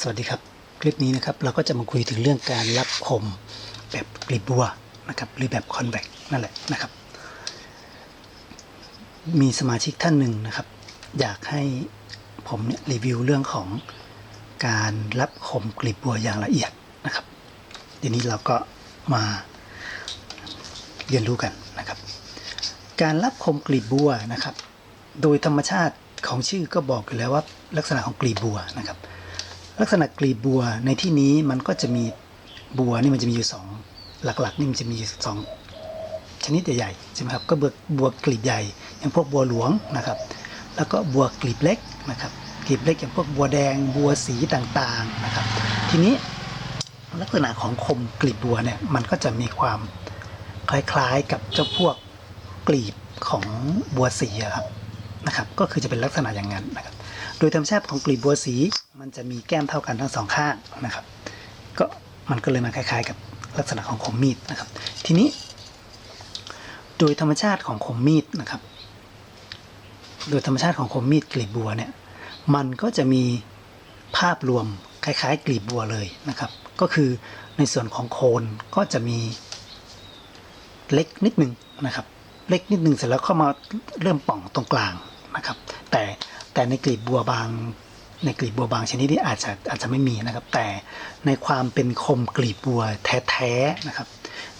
สวัสดีครับ คลิปนี้นะครับเราก็จะมาคุยถึงเรื่องการรับคมแบบกลีบบัวนะครับหรือแบบคอนแวคนั่นแหละนะครับ มีสมาชิกท่านหนึ่งนะครับ อยากให้ผมเนี่ยรีวิวเรื่องของการรับคมกลีบบัวอย่างละเอียดนะครับทีนี้เราก็มาเรียนรู้กันนะครับ การรับคมกลีบบัวนะครับ โดยธรรมชาติของชื่อก็บอกอยู่แล้วว่าลักษณะของกลีบบัวนะครับ ลักษณะกลีบบัวในที่นี้มันก็จะมีบัวนี่มันจะมีอยู่สองหลักๆ นี่มันจะมีอยู่สองชนิดใหญ่ๆใช่ไหมครับก็บัวบัวกลีบใหญ่อย่างพวกบัวหลวงนะครับ แล้วก็บัวกลีบเล็กนะครับกลีบเล็กอย่างพวกบัวแดงบัวสีต่างๆนะครับ ทีนี้ลักษณะของคมกลีบบัวเนี่ยมันก็จะมีความคล้ายๆกับเจ้าพวกกลีบของบัวสีครับนะครับ ก็คือจะเป็นลักษณะอย่างนั้นนะครับ โดยธรรมชาติของกลีบบัวสี มันจะมีแก้มเท่ากันทั้งสองข้างนะครับ ก็มันก็เลยมาคล้ายๆ กับลักษณะของคมมีดนะครับ ทีนี้ โดยธรรมชาติของคมมีดนะครับ โดยธรรมชาติของคมมีดกลีบบัวเนี่ยมันก็จะมีภาพรวมคล้ายๆ กลีบบัวเลยนะครับ ก็คือในส่วนของโคนก็จะมีเล็กนิดนึงนะครับ เล็กนิดนึงเสร็จแล้วเข้ามาเริ่มป่องตรงกลางนะครับ แต่แต่ในกลีบบัวบาง ในกลีบบัวบางชนิดที่อาจจะอาจจะไม่มีนะครับ แต่ในความเป็นคมกลีบบัวแท้ๆนะครับ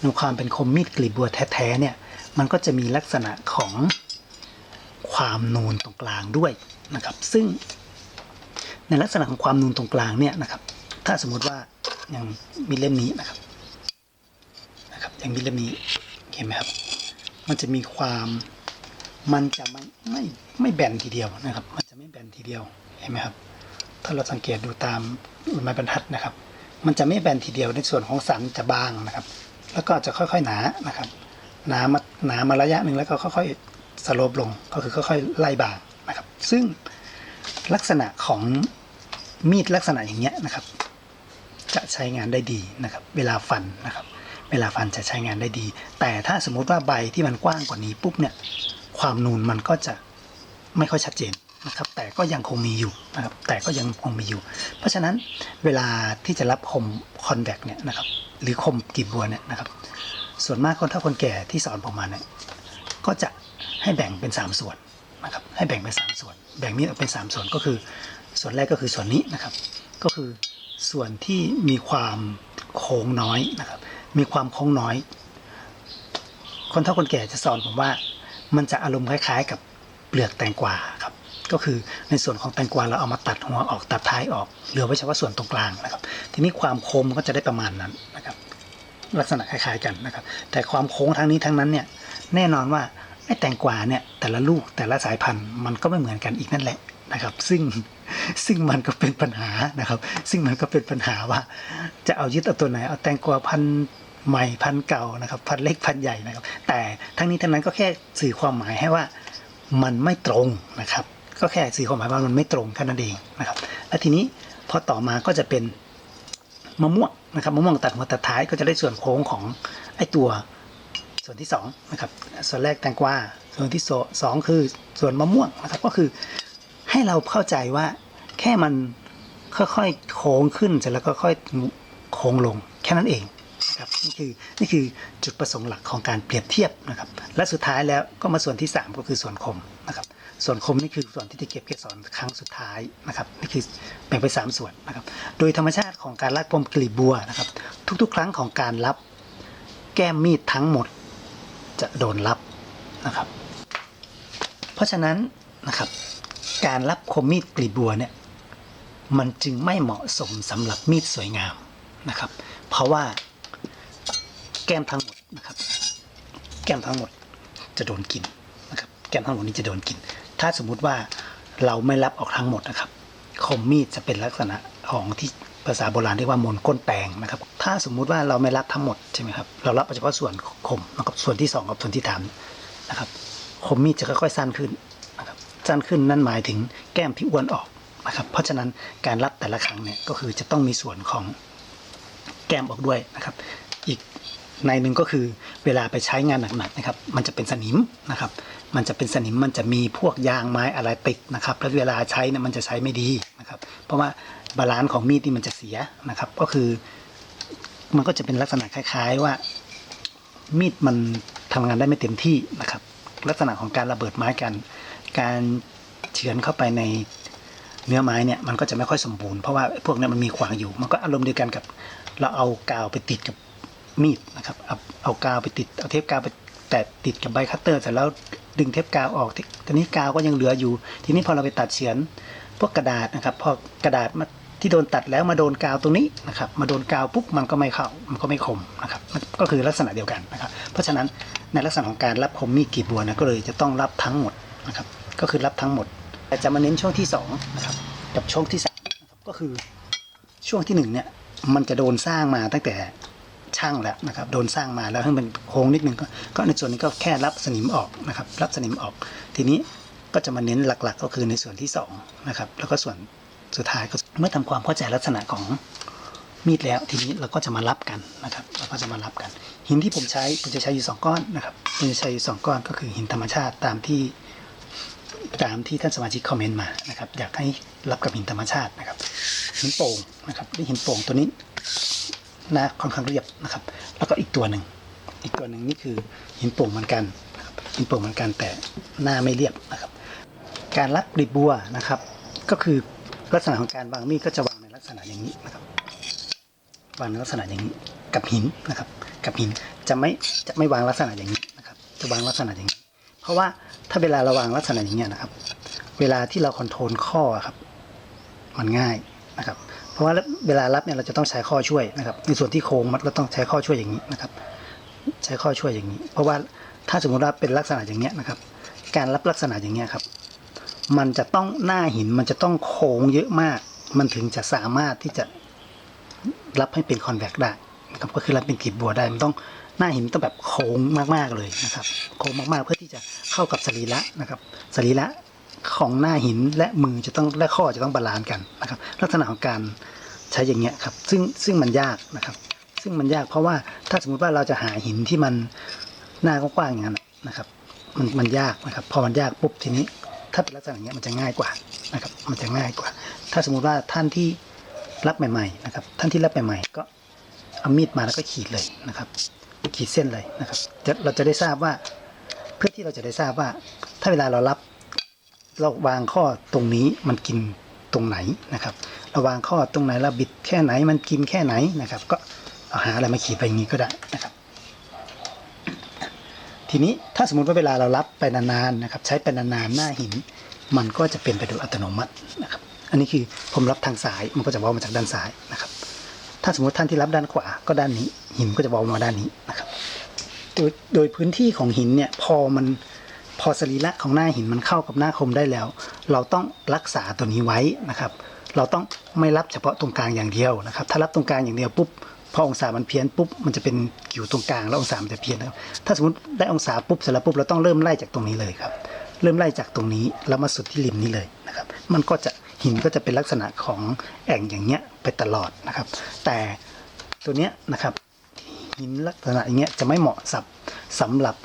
ในความเป็นคมมีดกลีบบัวแท้ๆเนี่ยมันก็จะมีลักษณะของความนูนตรงกลางด้วยนะครับ ซึ่งในลักษณะของความนูนตรงกลางเนี่ยนะครับ ถ้าสมมุติว่าอย่างมีเล่มนี้นะครับนะครับอย่างมีเล่มนี้เห็นไหมครับ มันจะมีความมันจะไม่ไม่ไม่แบนทีเดียวนะครับ มันจะไม่แบนทีเดียวเห็นไหมครับ ถ้าเราสังเกตดูตามไม้บรรทัดนะครับ มันจะไม่แบนทีเดียวในส่วนของสันจะบางนะครับ แล้วก็จะค่อยๆหนานะครับหนามาหนามาระยะหนึ่งแล้วก็ค่อยๆสโลปลงก็คือค่อยๆไล่บางนะครับ ซึ่งลักษณะของมีดลักษณะอย่างเงี้ยนะครับ จะใช้งานได้ดีนะครับ เวลาฟันนะครับ เวลาฟันจะใช้งานได้ดี แต่ถ้าสมมุติว่าใบที่มันกว้างกว่านี้ปุ๊บเนี่ยความนูนมันก็จะไม่ค่อยชัดเจน นะครับแต่ก็ยังคงมีอยู่นะครับแต่ก็ยังคงมีอยู่ เพราะฉะนั้นเวลาที่จะรับคมคอนแวคเนี่ยนะครับหรือคมกีบบัวเนี่ยนะครับส่วนมากคนเฒ่าคนแก่ที่สอนผมมาเนี่ยก็จะให้แบ่งเป็น 3 ส่วนนะครับให้แบ่งเป็น 3 ส่วน แบ่งมีดออกเป็น 3 ส่วนก็คือ ส่วนแรกก็คือส่วนนี้นะครับ ก็คือส่วนที่มีความโค้งน้อยนะครับ มีความโค้งน้อย คนเฒ่าคนแก่จะสอนผมว่า มันจะอารมณ์คล้าย ๆ กับเปลือกแตงกวา ก็คือในส่วนของแตงกวาเราเอามาตัดหัวออกตัดท้ายออกเหลือไว้เฉพาะส่วนตรงกลางนะครับ ทีนี้ความโค้งมันก็จะได้ประมาณนั้นนะครับ ลักษณะคล้ายๆกันนะครับ แต่ความโค้งทั้งนี้ทั้งนั้นเนี่ยแน่นอนว่าไอ้แตงกวาเนี่ยแต่ละลูกแต่ละสายพันธุ์มันก็ไม่เหมือนกันอีกนั่นแหละนะครับ ซึ่งซึ่งมันก็เป็นปัญหานะครับ ซึ่งมันก็เป็นปัญหาว่า จะเอายึดเอาตัวไหนเอาแตงกวาพันธุ์ใหม่พันธุ์เก่านะครับ พันธุ์เล็กพันธุ์ใหญ่นะครับ แต่ทั้งนี้ทั้งนั้นก็แค่สื่อความหมายให้ว่ามันไม่ตรงนะครับ ก็แค่สื่อความหมายว่ามันไม่ตรงแค่นั้นเองนะครับ และทีนี้พอต่อมาก็จะเป็นมะม่วงนะครับมะม่วงตัดหัวตัดท้ายก็จะได้ส่วนโค้งของไอ้ตัวส่วนที่สองนะครับส่วนแรกแตงกวาส่วนที่สองคือส่วนมะม่วงนะครับก็คือให้เราเข้าใจว่าแค่มันค่อยๆโค้งขึ้นเสร็จแล้วก็ค่อยโค้งลงแค่นั้นเองนะครับนี่คือนี่คือจุดประสงค์หลักของการเปรียบเทียบนะครับ และสุดท้ายแล้วก็มาส่วนที่สามก็คือส่วนคมนะครับ ส่วนคมนี่คือส่วนที่จะเก็บเกสรครั้งสุดท้ายนะครับนี่คือแบ่งไปสามส่วนนะครับ โดยธรรมชาติของการรับปมกลีบบัวนะครับ ทุกๆ ครั้งของการรับแก้มมีดทั้งหมดจะโดนรับนะครับ เพราะฉะนั้นนะครับการรับคมมีดกลีบบัวเนี่ยมันจึงไม่เหมาะสมสำหรับมีดสวยงามนะครับ เพราะว่าแก้มทั้งหมดนะครับ แก้มทั้งหมดจะโดนกินนะครับ แก้มทั้งหมดนี้จะโดนกิน ถ้าสมมุติว่าเราไม่รับออกทั้งหมดนะครับ คมมีดจะเป็นลักษณะของที่ภาษาโบราณเรียกว่ามนก้นแปงนะครับ ถ้าสมมุติว่าเราไม่รับทั้งหมดใช่ไหมครับ เรารับเฉพาะส่วนคมนะครับส่วนที่สองกับส่วนที่สามนะครับ คมมีดจะค่อยๆสั้นขึ้นนะครับสั้นขึ้นนั่นหมายถึงแก้มที่อ้วนออกนะครับ เพราะฉะนั้นการรับแต่ละครั้งเนี่ยก็คือจะต้องมีส่วนของแก้มออกด้วยนะครับ อีก ในหนึ่งก็คือเวลาไปใช้งานหนักๆนะครับ มันจะเป็นสนิมนะครับ มันจะเป็นสนิมมันจะมีพวกยางไม้อะไรติดนะครับ แล้วเวลาใช้เนี่ยมันจะใช้ไม่ดีนะครับ เพราะว่าบาลานซ์ของมีดที่มันจะเสียนะครับ ก็คือมันก็จะเป็นลักษณะคล้ายๆว่า มีดมันทำงานได้ไม่เต็มที่นะครับ ลักษณะของการระเบิดไม้กัน การเฉือนเข้าไปในเนื้อไม้เนี่ยมันก็จะไม่ค่อยสมบูรณ์เพราะว่าพวกนี้มันมีขวางอยู่ มันก็อารมณ์เดียวกันกับ เราเอากาวไปติดกับ มีดนะครับเอาเอากาวไปติดเอาเทปกาวไปแตะติดกับใบคัตเตอร์เสร็จแล้วดึงเทปกาวออกทีนี้กาวก็ยังเหลืออยู่ ทีนี้พอเราไปตัดเฉือนพวกกระดาษนะครับ พอกระดาษมาที่โดนตัดแล้วมาโดนกาวตรงนี้นะครับมาโดนกาวปุ๊บมันก็ไม่เข้ามันก็ไม่คมนะครับก็คือลักษณะเดียวกันนะครับ เพราะฉะนั้นในลักษณะของการรับคมมีดกีบบัวนะก็เลยจะต้องรับทั้งหมดนะครับก็คือรับทั้งหมดแต่จะมาเน้นช่วงที่สองนะครับกับช่วงที่สามนะครับก็คือช่วงที่หนึ่งเนี่ยมันจะโดนสร้างมาตั้งแต่ ช่างแล้วนะครับโดนสร้างมาแล้วให้มันโค้งนิดนึงก็ก็ในส่วนนี้ก็แค่รับสนิมออกนะครับรับสนิมออก ทีนี้ก็จะมาเน้นหลักๆ ก็คือในส่วนที่สองนะครับแล้วก็ส่วนสุดท้ายก็เมื่อทำความเข้าใจลักษณะของมีดแล้วทีนี้เราก็จะมารับกันนะครับ เราก็จะมารับกัน หินที่ผมใช้ผมจะใช้อยู่สองก้อนนะครับผมจะใช้อยู่สองก้อนก็คือหินธรรมชาติตามที่ตามที่ท่านสมาชิกคอมเมนต์มานะครับอยากให้รับกับหินธรรมชาตินะครับหินโป่งนะครับนี่หินโป่งตัวนี้ หน้าค่อนข้างเรียบนะครับ แล้วก็อีกตัวหนึ่งอีกตัวหนึ่งนี่คือหินโป่งเหมือนกันนะครับหินโป่งเหมือนกันแต่หน้าไม่เรียบนะครับ การรับกลีบบัวนะครับ ก็คือลักษณะของการวางมีดก็จะวางในลักษณะอย่างนี้นะครับวางในลักษณะอย่างนี้กับหินนะครับ กับหินจะไม่จะไม่วางลักษณะอย่างนี้นะครับ จะวางลักษณะอย่างนี้ เพราะว่าถ้าเวลาเราวางลักษณะอย่างเงี้ยนะครับ เวลาที่เราคอนโทรลข้อครับ มันง่ายนะครับ เพราะว่าเวลารับเนี่ยเราจะต้องใช้ข้อช่วยนะครับ ในส่วนที่โค้งมันเราต้องใช้ข้อช่วยอย่างนี้นะครับ ใช้ข้อช่วยอย่างนี้ เพราะว่าถ้าสมมติว่าเป็นลักษณะอย่างเงี้ยนะครับ การรับลักษณะอย่างเงี้ยครับ มันจะต้องหน้าหินมันจะต้องโค้งเยอะมาก มันถึงจะสามารถที่จะรับให้เป็นคอนแวคได้นะครับก็คือรับเป็นกลีบบัวได้มันต้องหน้าหินต้องแบบโค้งมากๆเลยนะครับ โค้งมากๆเพื่อที่จะเข้ากับสรีระนะครับสรีระ ของหน้าหินและมือจะต้องและข้อจะต้องบาลานซ์กันนะครับลักษณะของการใช้อย่างเงี้ยครับซึ่งซึ่งมันยากนะครับ ซึ่งมันยากเพราะว่าถ้าสมมุติว่าเราจะหาหินที่มันหน้ากว้างๆอย่างนั้นนะครับมันมันยากนะครับพอมันยากปุ๊บทีนี้ ถ้าเป็นลักษณะอย่างเงี้ยมันจะง่ายกว่านะครับมันจะง่ายกว่า ถ้าสมมุติว่าท่านที่รับใหม่ๆนะครับท่านที่รับใหม่ๆก็เอามีดมาแล้วก็ขีดเลยนะครับขีดเส้นเลยนะครับเราจะได้ทราบว่าเพื่อที่เราจะได้ทราบว่าถ้าเวลาเรารับ เราวางข้อตรงนี้มันกินตรงไหนนะครับเราวางข้อตรงไหนเราบิดแค่ไหนมันกินแค่ไหนนะครับ ก็เอาหาอะไรมาขีดไปอย่างนี้ก็ได้นะครับ ทีนี้ถ้าสมมติว่าเวลาเรารับไปนานๆนะครับ ใช้ไปนานๆหน้าหิน มันก็จะเป็นไปโดยอัตโนมัตินะครับ อันนี้คือผมรับทางซ้ายมันก็จะว้ามาจากด้านซ้ายนะครับ ถ้าสมมติท่านที่รับด้านขวาก็ด้านนี้ หินก็จะว้ามาด้านนี้นะครับโดยโดยพื้นที่ของหินเนี่ยพอมัน พอสรีระของหน้าหินมันเข้ากับหน้าคมได้แล้ว เราต้องรักษาตัวนี้ไว้นะครับ เราต้องไม่รับเฉพาะตรงกลางอย่างเดียวนะครับ ถ้ารับตรงกลางอย่างเดียวปุ๊บพอองศามันเพี้ยนปุ๊บมันจะเป็นอยู่ตรงกลางแล้วองศามันจะเพี้ยนนะครับถ้าสมมติได้องศาปุ๊บเสร็จแล้วปุ๊บเราต้องเริ่มไล่จากตรงนี้เลยครับ เริ่มไล่จากตรงนี้แล้วมาสุดที่ริมนี้เลยนะครับ มันก็จะหินก็จะเป็นลักษณะของแอ่งอย่างเงี้ยไปตลอดนะครับ แต่ตัวเนี้ยนะครับหินลักษณะอย่างเงี้ยจะไม่เหมาะสับสำหรับ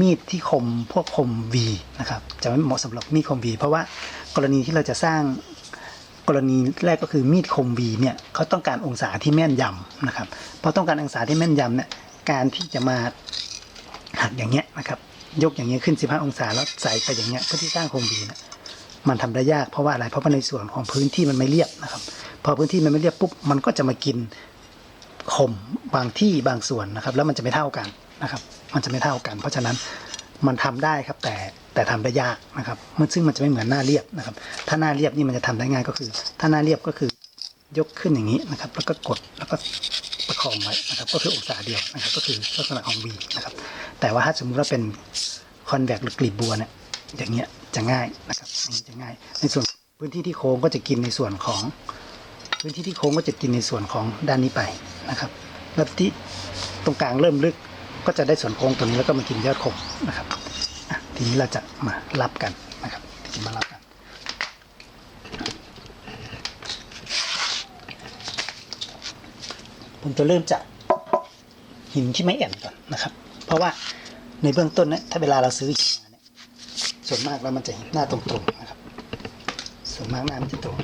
มีดที่คมพวกคม V นะครับจะไม่เหมาะสำหรับมีดคม V เพราะว่ากรณีที่เราจะสร้างกรณีแรกก็คือมีดคม V เนี่ยเขาต้องการองศาที่แม่นยำนะครับพอต้องการองศาที่แม่นยำเนี่ยการที่จะมาหักอย่างเงี้ยนะครับยกอย่างเงี้ยขึ้น 15 องศาแล้วใส่ไปอย่างเงี้ยเพื่อที่สร้างคม V เนี่ยมันทำได้ยากเพราะว่าอะไรเพราะว่าในส่วนของพื้นที่มันไม่เรียบนะครับ พอพื้นที่มันไม่เรียบปุ๊บมันก็จะมากินคมบางที่บางส่วนนะครับ แล้วมันจะไม่เท่ากันนะครับ มันจะไม่เท่ากัน เพราะฉะนั้นมันทำได้ครับแต่แต่ทำได้ยากนะครับมันซึ่งมันจะไม่เหมือนหน้าเรียบนะครับ ถ้าหน้าเรียบนี่มันจะทำได้ง่ายก็คือ ถ้าหน้าเรียบก็คือยกขึ้นอย่างนี้นะครับ แล้วก็กดแล้วก็ประคองไว้นะครับ ก็คือองศาเดียวนะครับ ก็คือลักษณะของ V นะครับ แต่ว่าถ้าสมมติว่าเป็นคอนแวคหรือกลีบบัวเนี่ยอย่างเงี้ยจะง่ายนะครับนี้จะง่าย ในส่วนพื้นที่ที่โค้งก็จะกินในส่วนของ พื้นที่ที่โค้งก็จะกินในส่วนของด้านนี้ไปนะครับแล้วที่ตรงกลางเริ่มลึก ก็จะได้ส่วนโค้งตัวนี้แล้วก็มากินยอดโค้งนะครับทีนี้เราจะมารับกันนะครับจะมารับกัน ผมจะเริ่มจากหินที่ไม่แอ่นก่อนนะครับ เพราะว่าในเบื้องต้นเนะถ้าเวลาเราซื้อหินมาเนี่ยส่วนมากแล้วมันจะหน้าตรงๆนะครับ ส่วนมากหน้ามันจะตรง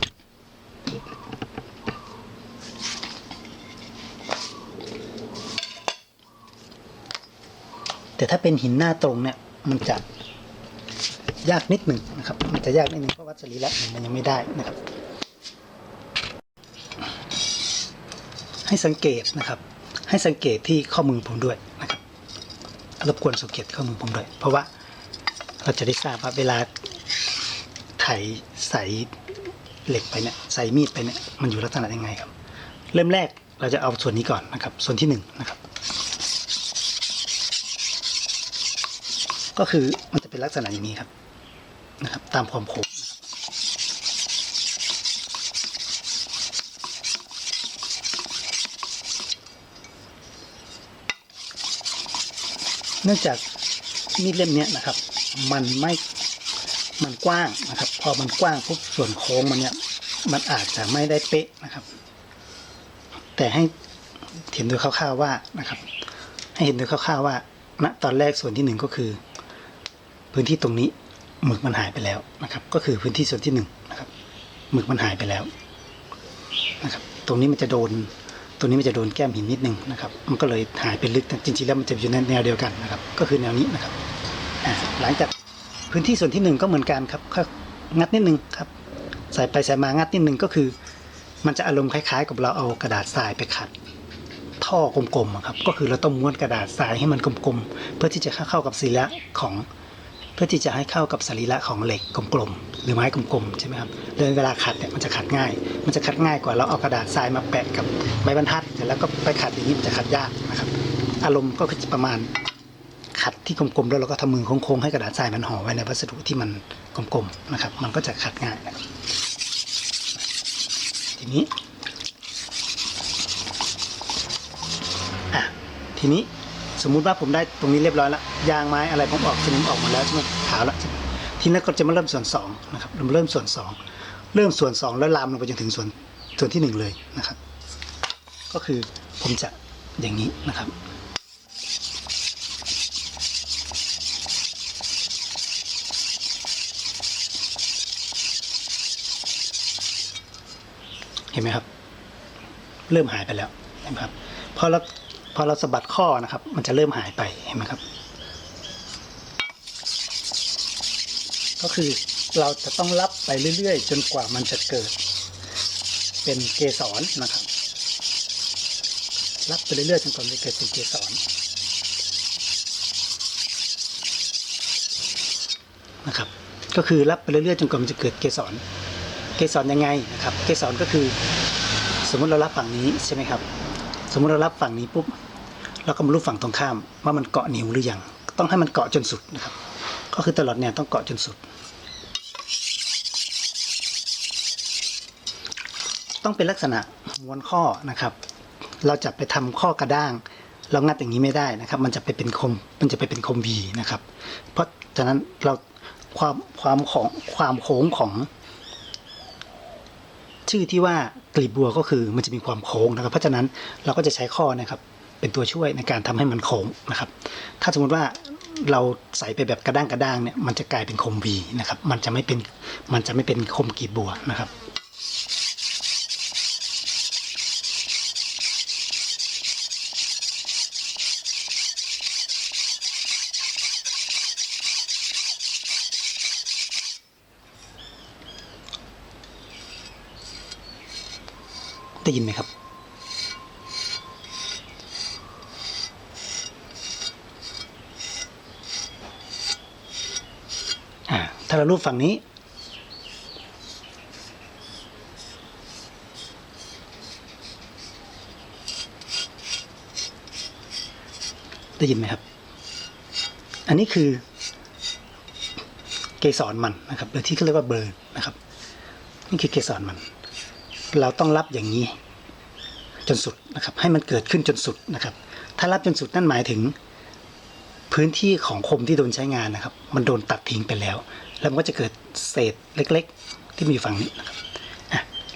แต่ถ้าเป็นหินหน้าตรงเนี่ยมันจะยากนิดหนึ่งนะครับ มันจะยากนิดหนึ่งเพราะวัดสรีระมันยังไม่ได้นะครับ ให้สังเกตนะครับ ให้สังเกตที่ข้อมือผมด้วยนะครับรบกวนสังเกตข้อมือผมด้วย เพราะว่าเราจะได้ทราบว่าเวลาไถใส่เหล็กไปเนี่ยใส่มีดไปเนี่ยมันอยู่ลักษณะยังไงครับ เริ่มแรกเราจะเอาส่วนนี้ก่อนนะครับ ส่วนที่หนึ่งนะครับ ก็คือมันจะเป็นลักษณะอย่างนี้ครับนะครับ ตามความโค้งเนื่องจากมีดเล่มนี้นะครับ มันไม่มันกว้างนะครับ พอมันกว้างปุ๊บส่วนโค้งมันเนี่ยมันอาจจะไม่ได้เป๊ะนะครับ แต่ให้เห็นโดยคร่าวๆว่านะครับ ให้เห็นโดยคร่าวๆว่าณตอนแรกส่วนที่หนึ่งก็คือ พื้นที่ตรงนี้หมึกมันหายไปแล้วนะครับ ก็คือพื้นที่ส่วนที่หนึ่งนะครับหมึกมันหายไปแล้วนะครับ ตรงนี้มันจะโดนตรงนี้มันจะโดนแก้มหินนิดนึงนะครับ มันก็เลยหายไปลึกจริงๆแล้วมันจะอยู่ในแนวเดียวกันนะครับ ก็คือแนวนี้นะครับหลังจากพื้นที่ส่วนที่หนึ่งก็เหมือนกันครับงัดนิดนึงครับใส่ไปใส่มางัดนิดนึงก็คือ มันจะอารมณ์คล้ายๆ กับเราเอากระดาษทรายไปขัดท่อกลมๆครับก็คือเราต้องม้วนกระดาษทรายให้มันกลมๆ เพื่อที่จะเข้ากับศีละของ พื่อที่จะให้เข้ากับสรีระของเหล็กกลมๆหรือไม้กลมๆใช่ไหมครับเลยเวลาขัดเนี่ยมันจะขัดง่าย มันจะขัดง่ายกว่าเราเอากระดาษทรายมาแปะกับใบบรรทัดเสร็จแล้วก็ไปขัดอย่างนี้มันจะขัดยากนะครับอารมณ์ก็คือประมาณขัดที่กลมๆแล้วเราก็ทำมือโค้งๆให้กระดาษทรายมันห่อไว้ในวัสดุที่มันกลมๆนะครับ มันก็จะขัดง่ายนะครับทีนี้อะทีนี้ สมมุติว่าผมได้ตรงนี้เรียบร้อยแล้วยางไม้อะไรผมออกสนิมออกหมาแล้วใช่ไหมขาวแล้วใช่ไหมทีนี้ก็จะมาเริ่มส่วนสองนะครับเรามเริ่มส่วนสองเริ่มส่วนสองแล้วลามลงไปจนถึงส่วนส่วนที่หนึ่งเลยนะครับ ก็คือผมจะอย่างนี้นะครับเห็นไหมครับ เริ่มหายไปแล้วเห็นไหมครับพอเรา พอเราสะบัดข้อนะครับ มันจะเริ่มหายไปเห็นไหมครับ ก็คือเราจะต้องรับไปเรื่อยๆ จนกว่ามันจะเกิด เป็นเกสรนะครับ รับไปเรื่อยๆจนกว่ามันจะเกิดเป็นเกสรนะครับ ก็คือรับไปเรื่อยๆจนกว่ามันจะเกิดเกสรเกสรยังไงนะครับ เกสรก็คือ สมมติเรารับฝั่งนี้ใช่ไหมครับ สมมติเรารับฝั่งนี้ปุ๊บ เราก็มารู้ฝั่งตรงข้ามว่ามันเกาะนิ้วหรือยังต้องให้มันเกาะจนสุดนะครับ ก็คือตลอดแนวต้องเกาะจนสุด ต้องเป็นลักษณะม้วนข้อนะครับ เราจะไปทำข้อกระด้าง เรางัดอย่างนี้ไม่ได้นะครับ มันจะไปเป็นคมมันจะไปเป็นคมวีนะครับ เพราะฉะนั้นเราความความของความโค้งของ ชื่อที่ว่ากลีบบัวก็คือมันจะมีความโค้งนะครับ เพราะฉะนั้นเราก็จะใช้ข้อนะครับ เป็นตัวช่วยในการทำให้มันโค้งนะครับ ถ้าสมมติว่าเราใส่ไปแบบกระด้างกระด้างเนี่ยมันจะกลายเป็นคมวีนะครับ มันจะไม่เป็นมันจะไม่เป็นคมกีบบัวนะครับได้ยินไหมครับาถ้าเรารูปฝั่งนี้ ได้ยินไหมครับ อันนี้คือ เกสรมันนะครับหรือที่เขาเรียกว่าเบอร์นะครับ นี่คือเกสรมัน เราต้องรับอย่างนี้ จนสุดนะครับ ให้มันเกิดขึ้นจนสุดนะครับ ถ้ารับจนสุดนั่นหมายถึงพื้นที่ของคมที่โดนใช้งานนะครับ มันโดนตัดทิ้งไปแล้ว แล้วมันก็จะเกิดเศษเล็ก ๆ ที่มีฝั่งนี้นะครับ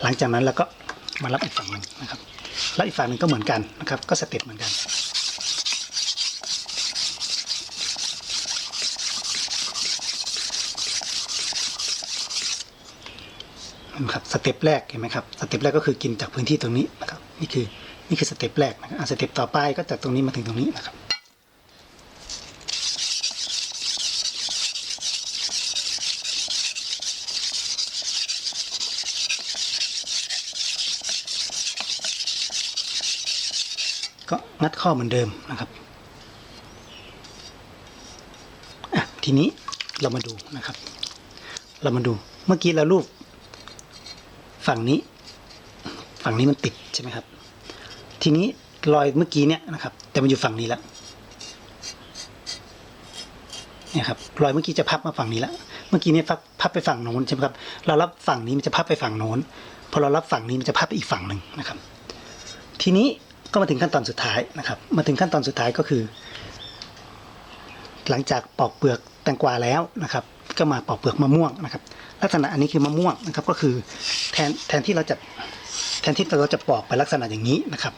หลังจากนั้นเราก็มารับอีกฝั่งหนึ่งนะครับแล้วอีกฝั่งหนึ่งก็เหมือนกันนะครับ ก็สเต็ปเหมือนกันนะครับสเต็ปแรกเห็นไหมครับสเต็ปแรกก็คือกินจากพื้นที่ตรงนี้นะครับนี่คือนี่คือสเต็ปแรกนะครับสเต็ปต่อไปก็จากตรงนี้มาถึงตรงนี้นะครับ ข้อเหมือนเดิมนะครับทีนี้เรามาดูนะครับ เรามาดูเมื่อกี้เรารูปฝั่งนี้ ฝั่งนี้มันติดใช่ไหมครับ ทีนี้รอยเมื่อกี้เนี่ยนะครับ แต่มันอยู่ฝั่งนี้แล้วเนี่ยครับรอยเมื่อกี้จะพับมาฝั่งนี้แล้วเมื่อกี้เนี่ยพับพับไปฝั่งโน้นใช่ไหมครับ เรารับฝั่งนี้มันจะพับไปฝั่งโน้นพอเรารับฝั่งนี้มันจะพับไปอีกฝั่งหนึ่งนะครับ ทีนี้ ก็มาถึงขั้นตอนสุดท้ายนะครับ มาถึงขั้นตอนสุดท้ายก็คือ หลังจากปอกเปลือกแตงกวาแล้วนะครับ ก็มาปอกเปลือกมะม่วงนะครับ ลักษณะอันนี้คือมะม่วงนะครับ ก็คือแทนแทนที่เราจะแทนที่เราจะปอกไปลักษณะอย่างนี้นะครับ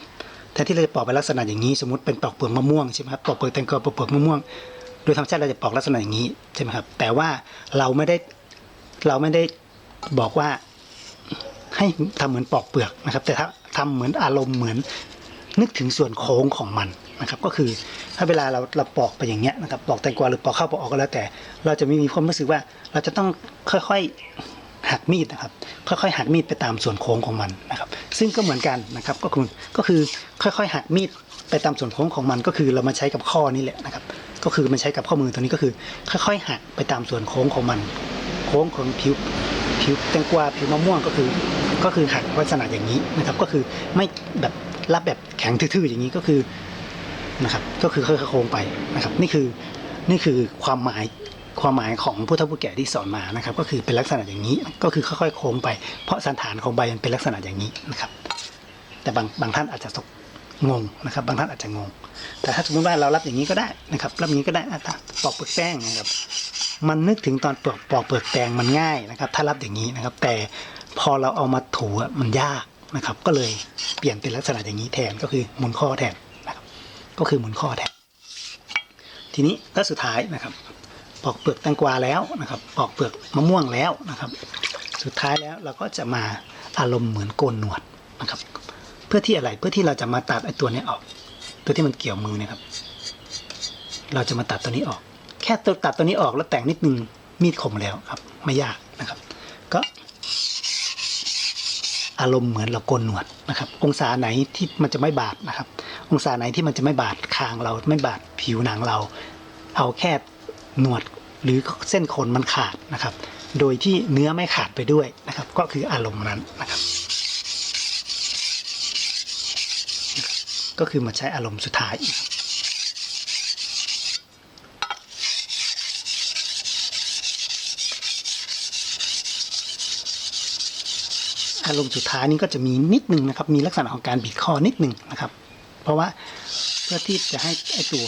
แทนที่เราจะปอกไปลักษณะอย่างนี้ สมมติเป็นปอกเปลือกมะม่วงใช่ไหมครับปอกเปลือกแตงกวาปอกเปลือกมะม่วงโดยธรรมชาติเราจะปอกลักษณะอย่างนี้ใช่ไหมครับแต่ว่าเราไม่ได้เราไม่ได้บอกว่าให้ทำเหมือนปอกเปลือกนะครับ แต่ถ้าทำเหมือนอารมณ์เหมือน นึกถึงส่วนโค้งของมันนะครับ ก็คือถ้าเวลาเราเราปอกไปอย่างเงี้ยนะครับปอกแตงกวาหรือปอกข้าวปอกออกก็แล้วแต่ เราจะไม่มีความรู้สึกว่า เราจะต้องค่อยๆหักมีดนะครับ ค่อยๆหักมีดไปตามส่วนโค้งของมันนะครับ ซึ่งก็เหมือนกันนะครับก็คือก็คือค่อยๆหักมีดไปตามส่วนโค้งของมันก็คือเรามาใช้กับข้อนี่แหละนะครับ ก็คือมันใช้กับข้อมือตัวนี้ก็คือ ค่อยๆหักไปตามส่วนโค้งของมัน โค้งของผิวผิวแตงกวาผิวมะม่วงก็คือก็คือหักลักษณะอย่างนี้นะครับ ก็คือไม่แบบ รับแบบแข็งทื่อๆอย่างนี้ก็คือนะครับ ก็คือค่อยๆโค้งไปนะครับ นี่คือนี่คือความหมายความหมายของผู้เฒ่าผู้แก่ที่สอนมานะครับ ก็คือเป็นลักษณะอย่างนี้ก็คือค่อยๆโค้งไป เพราะสันฐานของใบมันเป็นลักษณะอย่างนี้นะครับ แต่บางบางท่านอาจจะตกงงนะครับ บางท่านอาจจะงง แต่ถ้าสมมติว่าเรารับอย่างนี้ก็ได้นะครับ รับอย่างนี้ก็ได้อะปอกเปลือกแป้งนะครับ มันนึกถึงตอนปอกปอกเปลือกแตงมันง่ายนะครับ ถ้ารับอย่างนี้นะครับ แต่พอเราเอามาถูมันยากนะครับ ก็เลย เปลี่ยนเป็นลักษณะอย่างนี้แทนก็คือหมุนข้อแทนนะครับก็คือหมุนข้อแทน ทีนี้ก็สุดท้ายนะครับ ปอกเปลือกแตงกวาแล้วนะครับ ปอกเปลือกมะม่วงแล้วนะครับ สุดท้ายแล้วเราก็จะมาอารมณ์เหมือนโกนหนวดนะครับ เพื่อที่อะไรเพื่อที่เราจะมาตัดไอ้ตัวนี้ออก ตัวที่มันเกี่ยวมือเนะครับ เราจะมาตัดตัวนี้ออก แค่ตัดตัวนี้ออกแล้วแต่งนิดนึงมีดคมแล้วครับ ไม่ยากนะครับ อารมณ์เหมือนเราโกนหนวดนะครับ องศาไหนที่มันจะไม่บาดนะครับ องศาไหนที่มันจะไม่บาดคางเราไม่บาดผิวหนังเรา เอาแค่หนวดหรือเส้นขนมันขาดนะครับ โดยที่เนื้อไม่ขาดไปด้วยนะครับ ก็คืออารมณ์นั้นนะครับ ก็คือมาใช้อารมณ์สุดท้าย อารมณ์สุดท้ายนี้ก็จะมีนิดหนึ่งนะครับ มีลักษณะของการบิดคอนิดหนึ่งนะครับ เพราะว่าเพื่อที่จะให้ไอตัว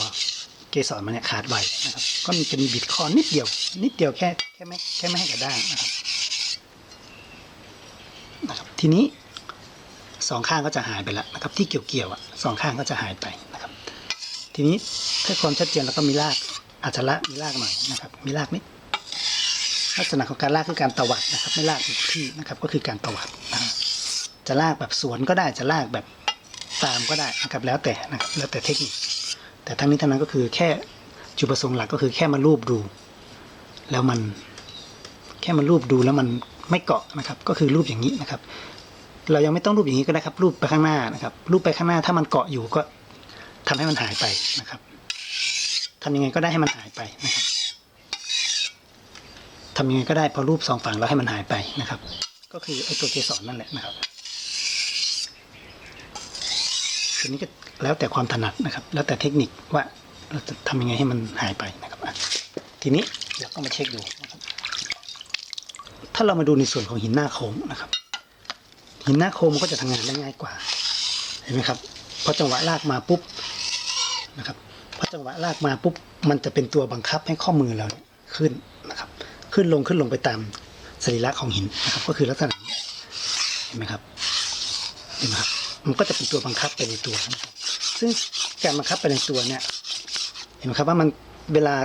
เกสรมันเนี่ยขาดไวนะครับ ก็มีจะมีบิดคอนิดเดียว นิดเดียวแค่แค่ไม่แค่ไม่ให้กระด้างนะครับนะครับทีนี้สองข้างก็จะหายไปแล้วนะครับ ที่เกี่ยวเกี่ยวๆอะสองข้างก็จะหายไปนะครับ ทีนี้เพื่อความชัดเจนเราก็มีรากอาจจะละมีรากหน่อยนะครับ มีรากนิด ลักษณะของการลากคือการตวัดนะครับ ไม่ลากอยู่ที่นะครับก็คือการตวัดจะลากแบบสวนก็ได้จะลากแบบตามก็ได้นะครับแล้วแต่นะครับแล้วแต่เทคนิค แต่ทั้งนี้ทั้งนั้นก็คือแค่จุดประสงค์หลักก็คือแค่มารูปดู แล้วมันแค่มารูปดูแล้วมันไม่เกาะนะครับ ก็คือรูปอย่างนี้นะครับ เรายังไม่ต้องรูปอย่างนี้ก็ได้ครับ รูปไปข้างหน้านะครับ รูปไปข้างหน้าถ้ามันเกาะอยู่ก็ทำให้มันหายไปนะครับทำยังไงก็ได้ให้มันหายไปนะครับ ทำยังไงก็ได้พอรูปสองฝั่งแล้วให้มันหายไปนะครับ ก็คือไอ้ตัวเกสรนั่นแหละนะครับทีนี้ก็แล้วแต่ความถนัดนะครับ แล้วแต่เทคนิคว่าเราจะทำยังไงให้มันหายไปนะครับทีนี้เราก็มาเช็คดูนะครับถ้าเรามาดูในส่วนของหินหน้าโค้งนะครับ หินหน้าโค้งมันก็จะทำงานได้ง่ายกว่า เห็นไหมครับพอจังหวะลากมาปุ๊บนะครับพอจังหวะลากมาปุ๊บมันจะเป็นตัวบังคับให้ข้อมือเราเนี่ยขึ้น ขึ้นลงขึ้นลงไปตามสรีระของหินนะครับ ก็คือลักษณะเห็นไหมครับเห็นไหมครับ มันก็จะเป็นตัวบังคับไปในตัวนะครับซึ่งการบังคับไปในตัวเนี่ย เห็นไหมครับว่ามันเวลา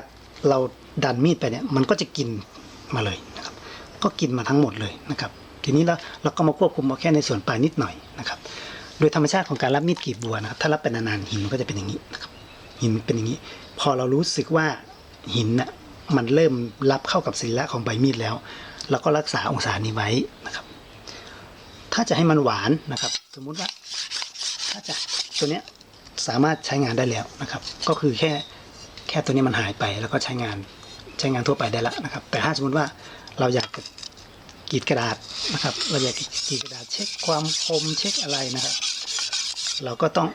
เราดันมีดไปเนี่ย มันก็จะกินมาเลยนะครับ ก็กินมาทั้งหมดเลยนะครับ ทีนี้เราเราก็มาควบคุมเอาแค่ในส่วนปลายนิดหน่อยนะครับ โดยธรรมชาติของการรับมีดกีบบัวนะครับ ถ้ารับเป็นนานๆหินมันก็จะเป็นอย่างนี้นะครับ หินเป็นอย่างนี้ พอเรารู้สึกว่าหินน่ะ มันเริ่มรับเข้ากับศิละของใบมีดแล้วเราก็รักษาองศานี้ไว้นะครับ ถ้าจะให้มันหวานนะครับ สมมุติว่า ถ้าจะตัวเนี้ยสามารถใช้งานได้แล้วนะครับ ก็คือแค่แค่ตัวนี้มันหายไปแล้วก็ใช้งานใช้งานทั่วไปได้แล้วนะครับ แต่ถ้าสมมติว่าเราอยากกรีดกระดาษนะครับ เราอยากกรีดกระดาษเช็คความคมเช็คอะไรนะครับ เราก็ต้อง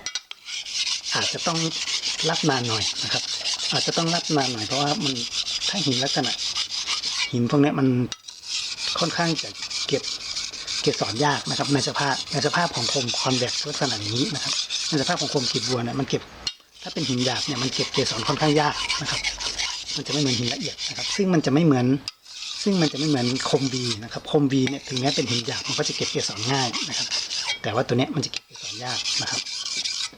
อาจจะต้องรับนานหน่อยนะครับ อาจจะต้องรับนานหน่อยเพราะว่ามัน ถ้าหินลักษณะ หินพวกนี้มันค่อนข้างจะเก็บเก็บสอนยากนะครับ ในสภาพในสภาพของคมคอนแวคลักษณะนี้นะครับในสภาพของคมกีบบัวเนี่ยมันเก็บถ้าเป็นหินหยาบเนี่ยมันเก็บเกสรค่อนข้างยากนะครับ มันจะไม่เหมือนหินละเอียดนะครับ ซึ่งมันจะไม่เหมือนซึ่งมันจะไม่เหมือนคมบีนะครับคมบีเนี่ยถึงแม้เป็นหินหยาบมันก็จะเก็บเกสรง่ายนะครับ แต่ว่าตัวเนี้ยมันจะเก็บเกสรยากนะครับ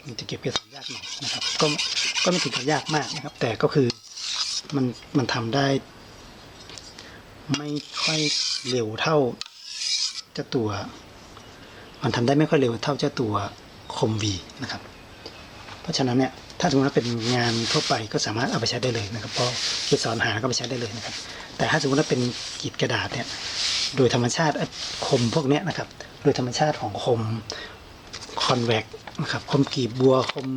มันจะเก็บเกสรยากหน่อยนะครับ ก็ก็ไม่ถึงกับยากมากนะครับ แต่ก็คือ มันมันทำได้ ไม่ค่อยเร็วเท่าเจ้าตัว มันทำได้ไม่ค่อยเร็วเท่าเจ้าตัวคมวีนะครับ เพราะฉะนั้นเนี่ยถ้าสมมติว่าเป็นงานทั่วไปก็สามารถเอาไปใช้ได้เลยนะครับเพราะเกสรหาก็ไปใช้ได้เลยนะครับ แต่ถ้าสมมติว่าเป็นกีดกระดาษเนี่ยโดยธรรมชาติคมพวกเนี้ยนะครับ โดยธรรมชาติของคมคอนแวค นะครับคมกรีบบัวคม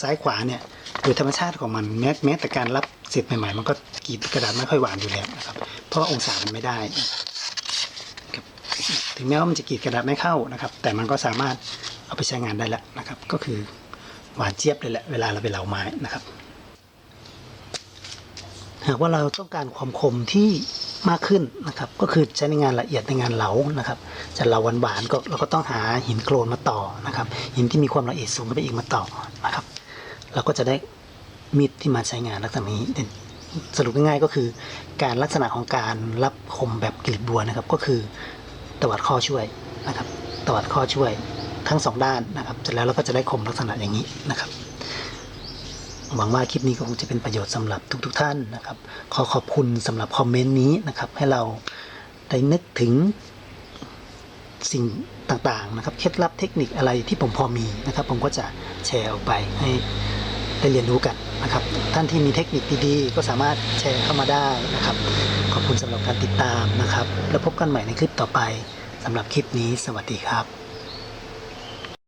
ซ้ายขวาเนี่ยโดยธรรมชาติของมันแม้แม้แต่การรับเศษใหม่ๆ มันก็กรีบกระดาษไม่ค่อยหวานอยู่แล้วนะครับ เพราะว่าองศามันไม่ได้นะครับถึงแม้ว่ามันจะกรีดกระดาษไม่เข้านะครับ แต่มันก็สามารถเอาไปใช้งานได้แล้วนะครับ ก็คือหวานเจี๊ยบเลยแหละเวลาเราไปเหลาไม้นะครับ หากว่าเราต้องการความคมที่มากขึ้นนะครับ ก็คือใช้ในงานละเอียดในงานเหลานะครับจะเหลาหวานๆก็เราก็ต้องหาหินโคลนมาต่อนะครับ หินที่มีความละเอียดสูงขึ้นไปอีกมาต่อนะครับ เราก็จะได้มีดที่มาใช้งานลักษณะนี้สรุปง่ายๆก็คือการลักษณะของการรับคมแบบกลีบบัวนะครับ ก็คือตวัดข้อช่วยนะครับ ตวัดข้อช่วยทั้งสองด้านนะครับเสร็จแล้วเราก็จะได้คมลักษณะอย่างนี้นะครับ หวังว่าคลิปนี้ก็คงจะเป็นประโยชน์สำหรับทุกๆทท่านนะครับ ขอขอบคุณสำหรับคอมเมนต์นี้นะครับ ให้เราได้นึกถึงสิ่งต่างๆนะครับ เคล็ดลับเทคนิคอะไรที่ผมพอมีนะครับ ผมก็จะแชร์ออกไปให้ได้เรียนรู้กันนะครับ ท่านที่มีเทคนิคดีๆ ก็สามารถแชร์เข้ามาได้นะครับ ขอบคุณสำหรับการติดตามนะครับ แล้วพบกันใหม่ในคลิปต่อไปสำหรับคลิปนี้ สวัสดีครับ